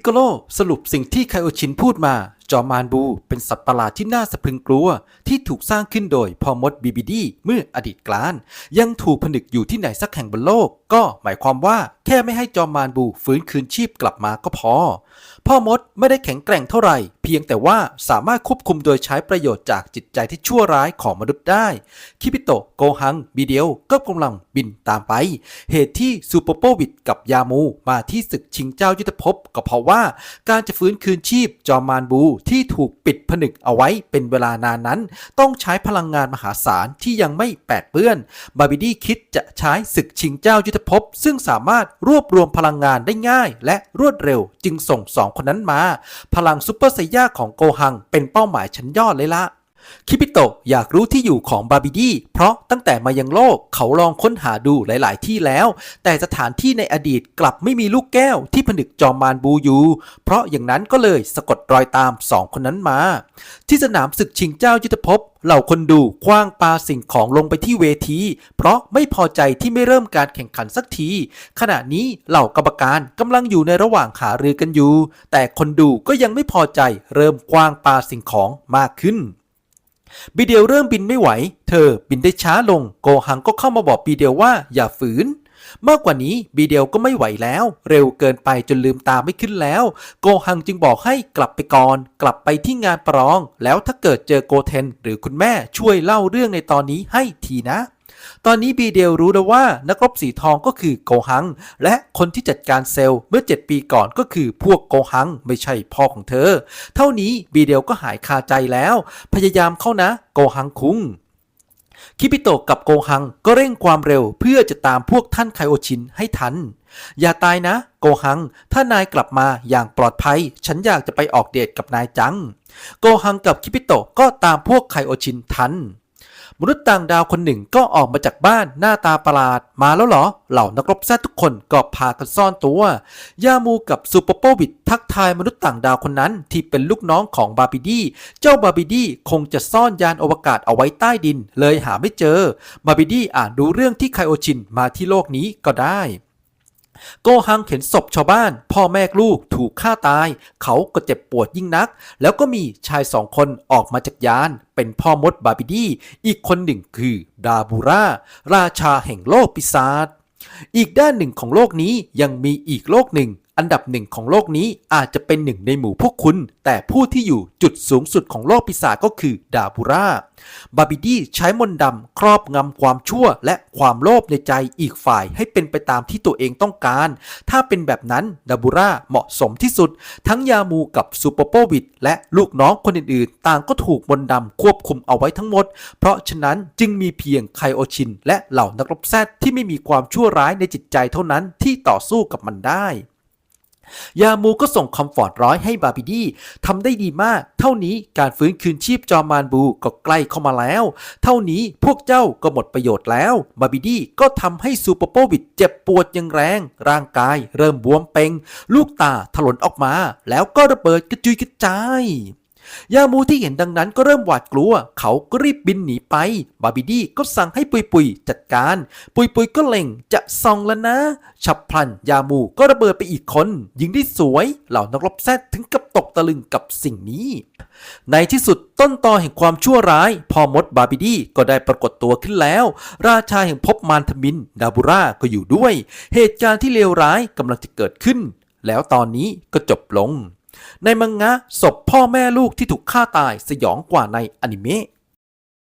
กโกโลสรุปสิ่งที่ไคโอชินพูดมา จอมานบูเป็นสัตว์ประหลาดที่น่าสะพรึงกลัว ที่ถูกสร้างขึ้นโดยพ่อมดบีบีดีเมื่ออดีตกลาน ยังถูกผนึกอยู่ที่ไหนสักแห่งบนโลก ก็หมายความว่าแค่ไม่ให้จอมานบูฟื้นคืนชีพกลับมาก็พอ พ่อมดไม่ได้แข็งแกร่งเท่าไหร่ เพียงแต่ว่าสามารถควบคุมโดยใช้ประโยชน์จากจิตใจที่ชั่วร้ายของมนุษย์ได้ คิปิโตโกฮังบีเดียวก็กำลังบินตามไป เหตุที่ซูเปอร์โปวิดกับยามูมาที่ศึกชิงเจ้ายุทธภพก็เพราะว่าการจะฟื้นคืนชีพจอมานบูที่ถูกปิดผนึกเอาไว้เป็นเวลานานนั้น ต้องใช้พลังงานมหาศาลที่ยังไม่แปดเปื้อน บาบิดี้คิดจะใช้ศึกชิงเจ้ายุทธภพ ซึ่งสามารถรวบรวมพลังงานได้ง่าย และรวดเร็วจึงส่งสองคนนั้นมา พลังซูเปอร์ไซย่าของโกฮังเป็นเป้าหมายชั้นยอดเลยละ คิปิโตะอยากรู้ที่อยู่ของบาบิดี้เพราะตั้งแต่มายังโลกเขาลองค้นหาดูหลาย ๆ ที่แล้ว แต่สถานที่ในอดีตกลับไม่มีลูกแก้วที่ผนึกจอมมารบูอยู่เพราะอย่างนั้นก็เลยสะกดรอยตามสองคนนั้นมา ที่สนามศึกชิงเจ้ายุทธภพเหล่าคนดูคว้างปาสิ่งของลงไปที่เวที เพราะไม่พอใจที่ไม่เริ่มการแข่งขันสักที ขณะนี้เหล่ากรรมการกำลังอยู่ในระหว่างหารือกันอยู่ แต่คนดูก็ยังไม่พอใจเริ่มคว้างปาสิ่งของมากขึ้น บีเดียวเริ่มบินไม่ไหว เธอบินได้ช้าลง โกหังก็เข้ามาบอกบีเดียวว่าอย่าฝืน มากกว่านี้บีเดียวก็ไม่ไหวแล้ว เร็วเกินไปจนลืมตาไม่ขึ้นแล้ว โกหังจึงบอกให้กลับไปก่อน กลับไปที่งานประลอง แล้วถ้าเกิดเจอโกเทน หรือคุณแม่ช่วยเล่าเรื่องในตอนนี้ให้ทีนะ ตอนนี้บีเดลรู้แล้วว่านักรบสีทองก็คือโกหัง และคนที่จัดการเซลล์เมื่อ 7 ปีก่อนก็คือพวกโกหังไม่ใช่พ่อของเธอ เท่านี้บีเดลก็หายคาใจแล้ว พยายามเข้านะโกหังคุงคิปิโตะกับโกหังก็เร่งความเร็วเพื่อจะตามพวกท่านไคโอชินให้ทัน อย่าตายนะ โกหัง ถ้านายกลับมาอย่างปลอดภัย ฉันอยากจะไปออกเดทกับนายจัง โกหังกับคิปิโตะก็ตามพวกไคโอชินทัน มนุษย์ต่างดาวคนหนึ่งก็ออกมาจากบ้านหน้าตาประหลาด มาแล้วเหรอ เหล่านักรบแซดทุกคนก็พากันซ่อนตัว ยามูกับซูเปอร์โปวิดทักทายมนุษย์ต่างดาวคนนั้นที่เป็นลูกน้องของบาบิดี้ เจ้าบาบิดี้คงจะซ่อนยานอวกาศเอาไว้ใต้ดิน เลยหาไม่เจอ บาบิดี้อ่านดูเรื่องที่ไคโอชินมาที่โลกนี้ก็ได้ โกฮังเห็นศพชาวบ้าน พ่อแม่ลูกถูกฆ่าตาย เขาก็เจ็บปวดยิ่งนัก แล้วก็มีชายสองคนออกมาจากยาน เป็นพ่อมดบาบิดีอีกคนหนึ่งคือดาบูราราชาแห่งโลกปีศาจอีกด้านหนึ่งของโลกนี้ยังมีอีกโลกหนึ่ง อันดับหนึ่งของโลกนี้อาจจะเป็นหนึ่งในหมู่พวกคุณ แต่ผู้ที่อยู่จุดสูงสุดของโลกปีศาจก็คือดาบูราบาบิดี้ใช้มนต์ดำครอบงำความชั่ว และความโลภในใจอีกฝ่ายให้เป็นไปตามที่ตัวเองต้องการ ถ้าเป็นแบบนั้นดาบูราเหมาะสมที่สุด ทั้งยามูกับซูเปอร์โปวิดและลูกน้องคนอื่นๆ ต่างก็ถูกมนต์ดำควบคุมเอาไว้ทั้งหมด เพราะฉะนั้นจึงมีเพียงไคโอชิน และเหล่านักรบแซดที่ไม่มีความชั่วร้ายในจิตใจเท่านั้นที่ต่อสู้กับมันได้ ยามูก็ส่งคอมฟอร์ตร้อยให้บาบิดี้ทำได้ดีมาก เท่านี้การฟื้นคืนชีพจอมานบูก็ใกล้เข้ามาแล้ว เท่านี้พวกเจ้าก็หมดประโยชน์แล้ว บาบิดี้ก็ทำให้ซูเปอร์โปวิดเจ็บปวดอย่างแรง ร่างกายเริ่มบวมเปงลูกตาถลนออกมา แล้วก็ระเบิดกระจุยกระจาย ยามูที่เห็นดังนั้นก็เริ่มหวาดกลัว เขาก็รีบบินหนีไป บาบิดี้ก็สั่งให้ปุยปุยจัดการ ปุยปุยก็เล็งจะส่องแล้วนะ ฉับพลันยามูก็ระเบิดไปอีกคน ยิงได้สวย เหล่านักรบแซดถึงกับตกตะลึงกับสิ่งนี้ ในที่สุดต้นตอแห่งความชั่วร้าย พอมดบาบิดี้ก็ได้ปรากฏตัวขึ้นแล้ว ราชาแห่งภพมารทมินดาบูราก็อยู่ด้วย เหตุการณ์ที่เลวร้ายกำลังจะเกิดขึ้น แล้วตอนนี้ก็จบลง ในมังงะศพพ่อแม่ลูกที่ถูกฆ่าตายสยองกว่าในอนิเมะ